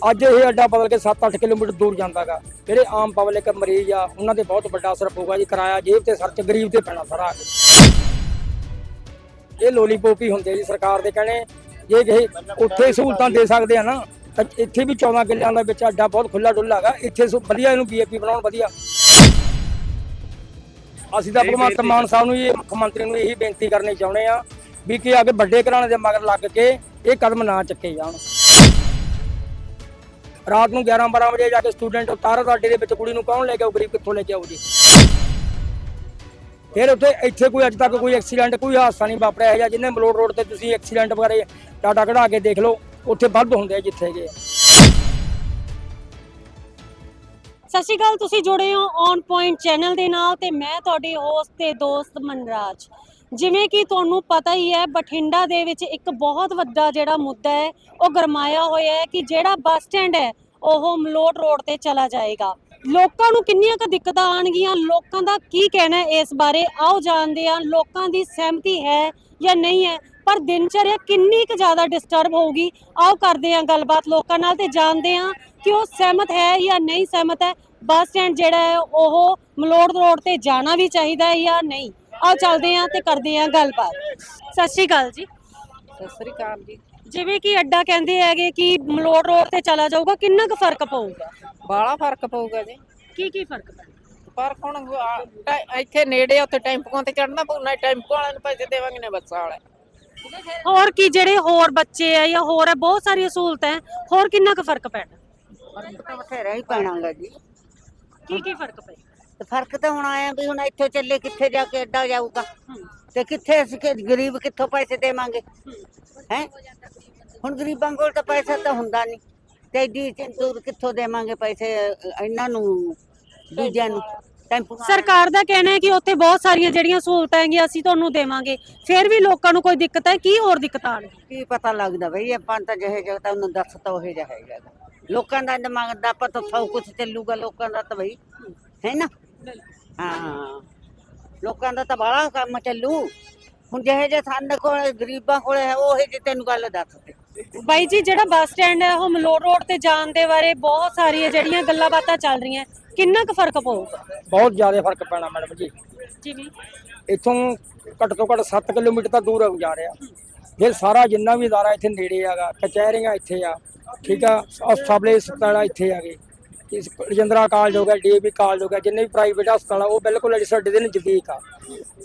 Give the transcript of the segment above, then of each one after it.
ਅੱਜ ਇਹ ਅੱਡਾ ਬਦਲ ਕੇ 7-8 ਕਿਲੋਮੀਟਰ ਦੂਰ ਜਾਂਦਾਗਾ। ਜਿਹੜੇ ਆਮ ਪਬਲਿਕ ਮਰੀਜ਼ ਆ ਉਹਨਾਂ ਤੇ ਬਹੁਤ ਵੱਡਾ ਅਸਰ ਪਊਗਾ ਜੀ ਕਿਰਾਇਆ ਜੇਬ ਤੇ ਖਰਚ ਗਰੀਬ ਤੇ ਪੈਣਾ ਸਾਰਾ। ਇਹ ਲੋਲੀਪੋਪ ਹੀ ਹੁੰਦੇ ਜੀ ਸਰਕਾਰ ਦੇ ਕਹਿਣੇ। ਜੇ ਕਿਸੇ ਉੱਥੇ ਸਹੂਲਤਾਂ ਦੇ ਸਕਦੇ ਆ ਨਾ ਤਾਂ ਇੱਥੇ ਵੀ 14 ਕਿੱਲਿਆਂ ਦਾ ਵਿੱਚ ਅੱਡਾ ਬਹੁਤ ਖੁੱਲਾ ਡੁੱਲਾ ਹੈਗਾ। ਇੱਥੇ ਸੋ ਵਧੀਆ ਇਹਨੂੰ ਬੀਏਪੀ ਬਣਾਉਣ ਵਧੀਆ। ਅਸੀਂ ਤਾਂ ਭਗਵੰਤ ਮਾਨ ਸਾਹਿਬ ਨੂੰ ਇਹ ਮੁੱਖ ਮੰਤਰੀ ਨੂੰ ਇਹੀ ਬੇਨਤੀ ਕਰਨੀ ਚਾਹੁੰਦੇ ਆ ਵੀ ਕਿ ਅੱਗੇ ਵੱਡੇ ਘਰਾਣੇ ਦੇ ਮਗਰ ਲੱਗ ਕੇ ਇਹ ਕਦਮ ਨਾ ਚੱਕੇ ਜਾਣ। ਰਾਤ ਨੂੰ 11 12 ਵਜੇ ਜਾ ਕੇ ਸਟੂਡੈਂਟ ਉਤਾਰ ਦਾ ਅੱਡੇ ਦੇ ਵਿੱਚ ਕੁੜੀ ਨੂੰ ਕੌਣ ਲੈ ਕੇ ਆਊ, ਗਰੀਬ ਕਿੱਥੋਂ ਲੈ ਕੇ ਆਊ ਜੀ? ਫਿਰ ਉੱਥੇ ਇੱਥੇ ਕੋਈ ਅੱਜ ਤੱਕ ਕੋਈ ਐਕਸੀਡੈਂਟ ਕੋਈ ਹਾਦਸਾ ਨਹੀਂ ਵਾਪਰਿਆ ਹੈ ਜਿਹਨੇ ਜਿੰਨੇ ਮਲੋੜ ਰੋਡ ਤੇ ਤੁਸੀਂ ਐਕਸੀਡੈਂਟ ਵਗੈਰਾ, ਟਾਟਾ ਕਢਾ ਕੇ ਦੇਖ ਲਓ, ਉੱਥੇ ਵੱਧ ਹੁੰਦੇ ਆ ਜਿੱਥੇ ਗਏ ਸਤਿ ਸ਼੍ਰੀ ਅਕਾਲ, ਤੁਸੀਂ ਜੁੜੇ ਹੋ ਔਨ ਪੁਆਇੰਟ ਚੈਨਲ ਦੇ ਨਾਲ ਤੇ ਮੈਂ ਤੁਹਾਡੀ ਹੋਸਟ ਤੇ ਦੋਸਤ ਮਨਰਾਜ। ਜਿਵੇਂ ਕਿ ਤੁਹਾਨੂੰ ਪਤਾ ਹੀ ਹੈ, ਬਠਿੰਡਾ ਦੇ ਵਿੱਚ ਇੱਕ ਬਹੁਤ ਵੱਡਾ ਜਿਹੜਾ ਮੁੱਦਾ ਹੈ, ਉਹ ਗਰਮਾਇਆ ਹੋਇਆ ਹੈ ਕਿ ਜਿਹੜਾ ਬੱਸ ਸਟੈਂਡ ਹੈ, ਉਹ ਮਲੋਟ ਰੋਡ ਤੇ ਚਲਾ ਜਾਏਗਾ। ਲੋਕਾਂ ਨੂੰ ਕਿੰਨੀਆਂ ਕੁ ਦਿੱਕਤਾਂ ਆਣਗੀਆਂ ਲੋਕਾਂ ਦਾ ਕੀ ਕਹਿਣਾ ਹੈ ਇਸ ਬਾਰੇ? ਆਓ ਜਾਣਦੇ ਹਾਂ, ਲੋਕਾਂ ਦੀ ਸਹਿਮਤੀ ਹੈ ਜਾਂ ਨਹੀਂ ਹੈ। ਪਰ ਦਿਨਚਰਿਆ ਕਿੰਨੀ ਕੁ ਜ਼ਿਆਦਾ ਡਿਸਟਰਬ ਹੋਊਗੀ? ਆਓ ਕਰਦੇ ਹਾਂ ਗੱਲਬਾਤ ਲੋਕਾਂ ਨਾਲ ਤੇ ਜਾਣਦੇ ਹਾਂ ਕਿ ਉਹ ਸਹਿਮਤ ਹੈ ਜਾਂ ਨਹੀਂ ਸਹਿਮਤ ਹੈ। ਬੱਸ ਸਟੈਂਡ ਜਿਹੜਾ ਹੈ ਉਹ ਮਲੋੜ ਰੋਡ ਤੇ ਜਾਣਾ ਵੀ ਚਾਹੀਦਾ ਹੈ ਜਾਂ ਨਹੀਂ? ਆਓ ਚੱਲਦੇ ਹਾਂ ਤੇ ਕਰਦੇ ਹਾਂ ਗੱਲਬਾਤ। ਸਤਿ ਸ਼੍ਰੀ ਅਕਾਲ ਜੀ। ਸਤਿ ਸ੍ਰੀ ਅਕਾਲ ਜੀ। ਜਿਵੇਂ ਕਿ ਅੱਡਾ ਕਹਿੰਦੇ ਹੈਗੇ ਕਿ ਮਲੋੜ ਰੋਡ ਤੇ ਚਲਾ ਜਾਊਗਾ ਕਿੰਨਾ ਕੁ ਫ਼ਰਕ ਪਊਗਾ? ਬਾਲਾ ਫ਼ਰਕ ਪਊਗਾ ਜੀ। ਕੀ ਕੀ ਫ਼ਰਕ ਪਊਗਾ ਪਰ ਹੁਣ ਆ, ਟੈ- ਇੱਥੇ ਨੇੜੇ ਆ, ਉੱਥੇ ਟੈਂਪੂਆਂ ਤੇ ਚੜਨਾ ਪਊ ਨਾ ਟੈਂਪੂ ਵਾਲਿਆਂ ਨੂੰ ਪੈਸੇ ਦੇਵਾਂਗੇ ਨਾ ਬੱਸਾਂ ਵਾਲੇ ਹੋਰ ਕੀ ਜਿਹੜੇ ਹੋਰ ਬੱਚੇ ਆ ਜਾਂ ਹੋਰ ਹੈ ਬਹੁਤ ਸਾਰੀਆਂ ਸਹੂਲਤਾਂ ਹੈ। ਹੋਰ ਕਿੰਨਾ ਕੁ ਫ਼ਰਕ ਪੈਣਾ? ਫ਼ਰਕ ਤਾਂ ਬਥੇਰਾ ਹੀ ਪੈਣਾਗਾ ਜੀ। ਕੀ ਕੀ ਫ਼ਰਕ ਪਏ ਤੇ ਫ਼ਰਕ ਤਾਂ ਹੁਣ ਆਇਆ ਵੀ ਹੁਣ ਇੱਥੋਂ ਚੱਲੇ ਕਿੱਥੇ ਜਾ ਕੇ ਅੱਡਾ ਜਾਊਗਾ। ਤੇ ਕਿੱਥੇ ਅਸੀਂ ਕਿ ਗਰੀਬ ਕਿੱਥੋਂ ਪੈਸੇ ਦੇਵਾਂਗੇ? ਹੈ? ਹੁਣ ਗਰੀਬਾਂ ਕੋਲ ਤਾਂ ਪੈਸਾ ਤਾਂ ਹੁੰਦਾ ਨਹੀਂ। ਤੇ ਐਡੀ ਦੂਰ ਕਿੱਥੋਂ ਦੇਵਾਂਗੇ ਪੈਸੇ ਅ, ਇਹਨਾਂ ਨੂੰ ਦੂਜਿਆਂ ਨੂੰ? ਟੈਂਪੂ ਸਰਕਾਰ ਦਾ ਕਹਿਣਾ ਹੈ ਕਿ ਉੱਥੇ ਬਹੁਤ ਸਾਰੀਆਂ ਜਿਹੜੀਆਂ ਸਹੂਲਤਾਂ ਹੈਗੀਆਂ ਅਸੀਂ ਤੁਹਾਨੂੰ ਦੇਵਾਂਗੇ। ਫਿਰ ਵੀ ਲੋਕਾਂ ਨੂੰ ਕੋਈ ਦਿੱਕਤ ਹੈ? ਕੀ ਹੋਰ ਦਿੱਕਤਾਂ ਆਣਗੀਆਂ ਕੀ ਪਤਾ ਲੱਗਦਾ ਬਈ ਆਪਾਂ ਤਾਂ ਜਿਹੇ ਜਗ੍ਹਾ ਤਾਂ ਉਹਨੂੰ ਦੱਸ ਤਾਂ ਉਹ ਜਿਹਾ ਹੈਗਾ। ਲੋਕਾਂ ਦਾ ਦਿਮਾਗ ਦਾ ਪਤਾ ਸਭ ਕੁਝ ਚੱਲੂਗਾ ਲੋਕਾਂ ਦਾ ਤਾਂ ਬਈ ਹੈ ਨਾ? ਹਾਂ ਲੋਕਾਂ ਦਾ ਤਾਂ ਬੜਾ ਕੰਮ ਚੱਲੂ। ਹੁਣ ਜਿਹੇ ਜੇ ਸਾਡੇ ਕੋਲ ਗਰੀਬਾਂ ਕੋਲ ਹੈ ਉਹ ਜੇ ਤੈਨੂੰ ਗੱਲ ਦੱਸ ਤੇ ਬਾਈ ਜੀ ਜਿਹੜਾ ਬੱਸ ਸਟੈਂਡ ਹੈ ਉਹ ਮਲੋੜ ਰੋਡ ਤੇ ਜਾਣ ਦੇ ਬਾਰੇ ਬਹੁਤ ਸਾਰੀਆਂ ਜਿਹੜੀਆਂ ਗੱਲਾਂ ਬਾਤਾਂ ਚੱਲ ਰਹੀਆਂ। ਕਿੰਨਾ ਕੁ ਫ਼ਰਕ ਪਊਗਾ ਬਹੁਤ ਜ਼ਿਆਦਾ ਫ਼ਰਕ ਪੈਣਾ ਮੈਡਮ ਜੀ। ਜਿਵੇਂ? ਇੱਥੋਂ ਘੱਟ ਤੋਂ ਘੱਟ 7 ਕਿਲੋਮੀਟਰ ਤਾਂ ਦੂਰ ਜਾ ਰਿਹਾ। ਫਿਰ ਸਾਰਾ ਜਿੰਨਾ ਵੀ ਅਦਾਰਾ ਇੱਥੇ ਨੇੜੇ ਹੈਗਾ ਕਚਹਿਰੀਆਂ ਇੱਥੇ ਆ ਠੀਕ ਆ ਹਸਪਤਾਲ ਹਸਪਤਾਲ ਇੱਥੇ ਆ ਰਜਿੰਦਰਾ ਕਾਲਜ ਹੋ ਗਿਆ ਡੀਏਵੀ ਕਾਲਜ ਹੋ ਗਿਆ ਜਿੰਨੇ ਵੀ ਪ੍ਰਾਈਵੇਟ ਹਸਪਤਾਲ ਆ ਉਹ ਬਿਲਕੁਲ ਸਾਡੇ ਦੇ ਨਜ਼ਦੀਕ ਆ।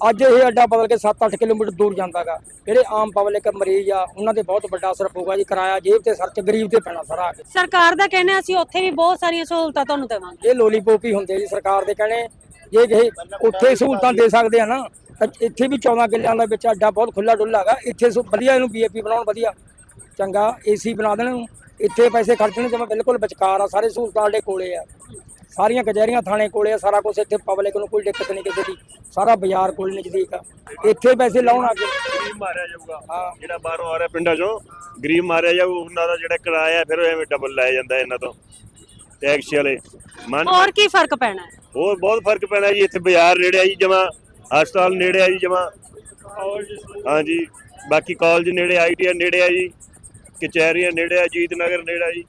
ਅੱਜ ਇਹ ਅੱਡਾ ਬਦਲ ਕੇ 7-8 ਕਿਲੋਮੀਟਰ ਦੂਰ ਜਾਂਦਾਗਾ ਜਿਹੜੇ ਆਮ ਪਬਲਿਕ ਮਰੀਜ਼ ਆ ਉਹਨਾਂ ਤੇ ਬਹੁਤ ਵੱਡਾ ਅਸਰ ਪਊਗਾ ਜੀ ਕਿਰਾਇਆ ਜੇਬ ਤੇ ਖਰਚ ਗਰੀਬ ਤੇ ਪੈਣਾ ਸਾਰਾ। ਆ ਕੇ ਸਰਕਾਰ ਦਾ ਕਹਿਣਾ ਅਸੀਂ ਉੱਥੇ ਵੀ ਬਹੁਤ ਸਾਰੀਆਂ ਸਹੂਲਤਾਂ ਤੁਹਾਨੂੰ ਦੇਵਾਂਗੇ। ਇਹ ਲੋਲੀਪੋਪ ਹੀ ਹੁੰਦੇ ਜੀ ਸਰਕਾਰ ਦੇ ਕਹਿਣੇ। ਜੇ ਕਿਸੇ ਉੱਥੇ ਸਹੂਲਤਾਂ ਦੇ ਸਕਦੇ ਆ ਨਾ ਇੱਥੇ ਵੀ 14 ਕਿੱਲਿਆਂ ਦਾ ਵਿੱਚ ਅੱਡਾ ਬਹੁਤ ਖੁੱਲਾ ਡੁੱਲਾ ਹੈਗਾ। ਇੱਥੇ ਵਧੀਆ ਇਹਨੂੰ ਬੀਏਪੀ ਬਣਾਉਣ ਵਧੀਆ। ਚੰਗਾ ਏਸੀ ਬਣਾ ਦੇਣ। ਇੱਥੇ ਪੈਸੇ ਖਰਚਣੇ ਜਿਵੇਂ ਬਿਲਕੁਲ ਵਿਚਕਾਰ ਆ ਸਾਰੇ ਸਹੂਲਤਾਂ ਸਾਡੇ ਕੋਲੇ ਆ। ਸਾਰੀਆਂ ਕਚਹਿਰੀਆਂ ਥਾਣੇ ਕੋਲੇ ਆ ਸਾਰਾ ਕੁਝ ਇੱਥੇ ਪਬਲਿਕ ਨੂੰ ਕੋਈ ਦਿੱਕਤ ਨਹੀਂ ਕਿਸੇ ਦੀ ਸਾਰਾ ਬਾਜ਼ਾਰ ਕੋਲ ਨਜ਼ਦੀਕ ਆ। ਇੱਥੇ ਪੈਸੇ ਲਾਉਣ ਆ ਕੇ। ਗਰੀਬ ਮਾਰਿਆ ਜਾਊਗਾ। ਹਾਂ। ਜਿਹੜਾ ਬਾਹਰੋਂ ਆ ਰਿਹਾ ਪਿੰਡਾਂ ਚੋਂ ਗਰੀਬ ਮਾਰਿਆ ਜਾਊ ਉਹਨਾਂ ਦਾ ਜਿਹੜਾ ਕਿਰਾਇਆ ਫਿਰ ਉਹ ਐਵੇਂ ਡਬਲ ਲਾਇਆ ਜਾਂਦਾ ਇਹਨਾਂ ਤੋਂ ਟੈਕਸੀ ਵਾਲੇ। ਮਨ ਹੋਰ ਕੀ ਫ਼ਰਕ ਪੈਣਾ? ਹੈ ਹੋਰ ਬਹੁਤ ਫ਼ਰਕ ਪੈਣਾ ਜੀ ਇੱਥੇ ਬਾਜ਼ਾਰ ਨੇੜੇ ਆ ਜੀ ਜਮਾ ਹਸਪਤਾਲ ਨੇੜੇ ਆ ਜੀ ਜਮਾ। ਹਾਂਜੀ ਬਾਕੀ ਕਾਲਜ ਨੇੜੇ ਆਈਟੀਆ ਨੇੜੇ ਆ ਜੀ। ਕਚਹਿਰੀਆਂ ਨੇੜੇ ਆ ਜੀਤ ਨਗਰ ਨੇੜੇ ਆ ਜੀ।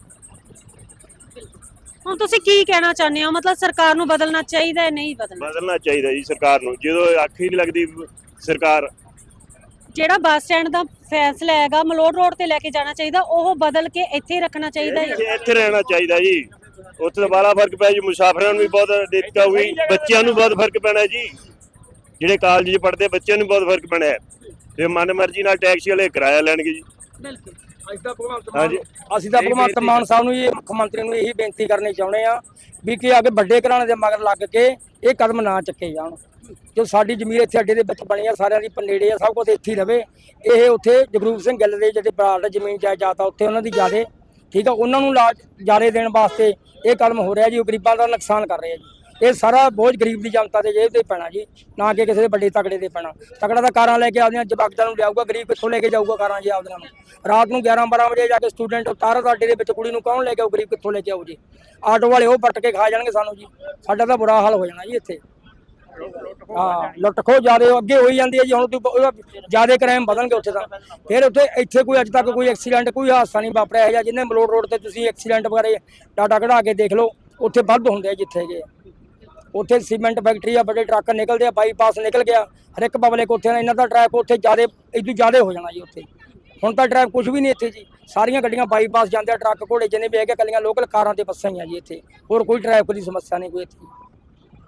ਹੁਣ ਤੁਸੀਂ ਕੀ ਕਹਿਣਾ ਚਾਹੁੰਦੇ ਹੋ? ਮਤਲਬ ਸਰਕਾਰ ਨੂੰ ਬਦਲਣਾ ਚਾਹੀਦਾ ਹੈ ਨਹੀਂ ਬਦਲਣਾ? ਬਦਲਣਾ ਚਾਹੀਦਾ ਜੀ ਸਰਕਾਰ ਨੂੰ। ਜਦੋਂ ਅੱਖ ਹੀ ਨਹੀਂ ਲੱਗਦੀ ਸਰਕਾਰ। ਜਿਹੜਾ ਬੱਸ ਸਟੈਂਡ ਦਾ ਫੈਸਲਾ ਹੈਗਾ ਮਲੋੜ ਰੋਡ ਤੇ ਲੈ ਕੇ ਜਾਣਾ ਚਾਹੀਦਾ ਉਹ ਬਦਲ ਕੇ ਇੱਥੇ ਹੀ ਰੱਖਣਾ ਚਾਹੀਦਾ ਹੈ? ਇੱਥੇ ਇੱਥੇ ਰਹਿਣਾ ਚਾਹੀਦਾ ਜੀ। ਉੱਥੇ ਤਾਂ ਬੜਾ ਫ਼ਰਕ ਪਿਆ ਜੀ ਮੁਸਾਫਰਾਂ ਨੂੰ ਵੀ ਬਹੁਤ ਦਿੱਕਤ ਹੋਈ ਬੱਚਿਆਂ ਨੂੰ ਬਹੁਤ ਫ਼ਰਕ ਪੈਣਾ ਜੀ। ਜਿਹੜੇ ਕਾਲਜ 'ਚ ਪੜ੍ਹਦੇ ਬੱਚਿਆਂ ਨੂੰ ਬਹੁਤ ਫ਼ਰਕ ਪੈਣਾ ਤੇ ਮਨ ਮਰਜ਼ੀ ਨਾਲ ਟੈਕਸੀ ਵਾਲੇ ਕਿਰਾਇਆ ਲੈਣਗੇ ਜੀ। ਬਿਲਕੁਲ। ਹਾਂਜੀ। ਅਸੀਂ ਤਾਂ ਭਗਵੰਤ ਮਾਨ ਸਾਹਿਬ ਨੂੰ ਇਹ ਮੁੱਖ ਮੰਤਰੀ ਨੂੰ ਇਹੀ ਬੇਨਤੀ ਕਰਨੀ ਚਾਹੁੰਦੇ ਆ ਵੀ ਕਿ ਅੱਗੇ ਵੱਡੇ ਘਰਾਣੇ ਦੇ ਮਗਰ ਲੱਗ ਕੇ ਇਹ ਕਦਮ ਨਾ ਚੱਕੇ ਜਾਣ। ਜੋ ਸਾਡੀ ਜ਼ਮੀਨ ਇੱਥੇ ਅੱਡੇ ਦੇ ਵਿੱਚ ਬਣੀ ਆ ਸਾਰਿਆਂ ਦੀ ਪਨੇੜੇ ਆ ਸਭ ਕੁਝ ਇੱਥੇ ਹੀ ਰਵੇ। ਇਹ ਉੱਥੇ ਜਗਰੂਪ ਸਿੰਘ ਗਿੱਲ ਦੇ ਜਿਹੜੇ ਬਰਾੜ ਜ਼ਮੀਨ ਜਾਇਦਾਦ ਆ ਉੱਥੇ ਉਹਨਾਂ ਦੀ ਜਿਆਦੇ। ਠੀਕ ਆ ਉਹਨਾਂ ਨੂੰ ਜਾਰੇ ਦੇਣ ਵਾਸਤੇ ਇਹ ਕਦਮ ਹੋ ਰਿਹਾ ਜੀ ਉਹ ਗਰੀਬਾਂ ਦਾ ਨੁਕਸਾਨ ਕਰ ਰਿਹਾ ਜੀ। ਇਹ ਸਾਰਾ ਬੋਝ ਗਰੀਬ ਦੀ ਜਨਤਾ ਦੇ ਜੇਬ ਤੇ ਪੈਣਾ ਜੀ, ਨਾ ਕਿ ਕਿਸੇ ਦੇ ਵੱਡੇ ਤਕੜੇ ਤੇ ਪੈਣਾ। ਤਕੜਾ ਤਾਂ ਕਾਰਾਂ ਲੈ ਕੇ ਆਪਦੀਆਂ ਜਵਾਕਾਂ ਨੂੰ ਲਿਆਊਗਾ, ਗਰੀਬ ਕਿੱਥੋਂ ਲੈ ਕੇ ਜਾਊਗਾ ਕਾਰਾਂ ਜੀ ਆਪਦੀਆਂ ਨੂੰ? ਰਾਤ ਨੂੰ 11 12 ਵਜੇ ਜਾ ਕੇ ਸਟੂਡੈਂਟ ਉਤਾਰ ਦਾ ਅੱਡੇ ਦੇ ਵਿੱਚ, ਕੁੜੀ ਨੂੰ ਕੌਣ ਲੈ ਕੇ ਆਊ, ਗਰੀਬ ਕਿੱਥੋਂ ਲੈ ਕੇ ਆਊ ਜੀ? ਆਟੋ ਵਾਲੇ ਉਹ ਪੱਟ ਕੇ ਖਾ ਜਾਣਗੇ ਸਾਨੂੰ ਜੀ। ਸਾਡਾ ਤਾਂ ਬੁਰਾ ਹਾਲ ਹੋ ਜਾਣਾ ਜੀ ਇੱਥੇ। ਹਾਂ, ਲੁੱਟ ਖੋ ਜਿਆਦੇ ਅੱਗੇ ਹੋਈ ਜਾਂਦੀ ਹੈ ਜੀ, ਹੁਣ ਜਿਆਦੇ ਕ੍ਰਾਈਮ ਵਧਣਗੇ ਉੱਥੇ ਤਾਂ। ਫਿਰ ਉੱਥੇ, ਇੱਥੇ ਕੋਈ ਅੱਜ ਤੱਕ ਕੋਈ ਐਕਸੀਡੈਂਟ ਕੋਈ ਹਾਦਸਾ ਨਹੀਂ ਵਾਪਰਿਆ ਹੈ ਜਾਂ ਜਿੰਨੇ ਮਲੋੜ ਰੋਡ ਤੇ ਤੁਸੀਂ ਐਕਸੀਡੈਂਟ ਵਗੈਰਾ ਡਾਟਾ ਕਢਾ ਕੇ ਦੇਖ ਲਓ, ਉੱਥੇ ਵੱਧ ਹੁੰਦੇ ਆ ਜਿੱਥੇ ਗਏ ਉੱਥੇ ਸੀਮੈਂਟ ਫੈਕਟਰੀ ਆ ਬੜੇ ਟਰੱਕ ਨਿਕਲਦੇ ਆ, ਬਾਈਪਾਸ ਨਿਕਲ ਗਿਆ ਹਰ ਇੱਕ ਪਬਲਿਕ ਉੱਥੇ ਨਾ, ਇਹਨਾਂ ਦਾ ਟ੍ਰੈਫਿਕ ਉੱਥੇ ਜ਼ਿਆਦਾ ਇਦੋਂ ਜ਼ਿਆਦਾ ਹੋ ਜਾਣਾ ਜੀ ਉੱਥੇ। ਹੁਣ ਤਾਂ ਟ੍ਰੈਫਿਕ ਕੁਝ ਵੀ ਨਹੀਂ ਇੱਥੇ ਜੀ। ਸਾਰੀਆਂ ਗੱਡੀਆਂ ਬਾਈਪਾਸ ਜਾਂਦੇ ਆ, ਟਰੱਕ ਘੋੜੇ ਜਿੰਨੇ ਵੀ ਹੈਗੇ ਕੱਲੀਆਂ ਲੋਕਲ ਕਾਰਾਂ ਤੇ ਬੱਸਾਂ ਹੀ ਆ ਜੀ ਇੱਥੇ। ਹੋਰ ਕੋਈ ਟ੍ਰੈਫਿਕ ਦੀ ਸਮੱਸਿਆ ਨਹੀਂ ਕੋਈ ਇੱਥੇ।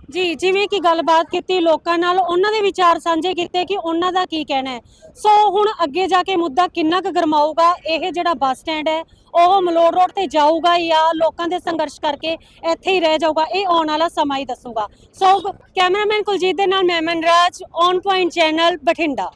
ਜੀ, ਜਿਵੇਂ ਕਿ ਗੱਲਬਾਤ ਕੀਤੀ, ਲੋਕਾਂ ਨਾਲ ਉਹਨਾਂ ਦੇ ਵਿਚਾਰ ਸਾਂਝੇ ਕੀਤੇ ਕਿ ਉਹਨਾਂ ਦਾ ਕੀ ਕਹਿਣਾ ਹੈ। ਸੋ ਹੁਣ ਅੱਗੇ ਜਾ ਕੇ ਮੁੱਦਾ ਕਿੰਨਾ ਕੁ ਗਰਮਾਊਗਾ, ਇਹ ਜਿਹੜਾ ਬੱਸ ਸਟੈਂਡ ਹੈ, ਉਹ ਮਲੋੜ ਰੋਡ ਤੇ ਜਾਊਗਾ ਜਾਂ ਲੋਕਾਂ ਦੇ ਸੰਘਰਸ਼ ਕਰਕੇ ਇੱਥੇ ਹੀ ਰਹਿ ਜਾਊਗਾ, ਇਹ ਆਉਣ ਵਾਲਾ ਸਮਾਂ ਹੀ ਦੱਸੂਗਾ। ਸੋ ਕੈਮਰਾਮੈਨ ਕੁਲਜੀਤ ਦੇ ਨਾਲ ਮੈਂ Manraj on point channel Bathinda.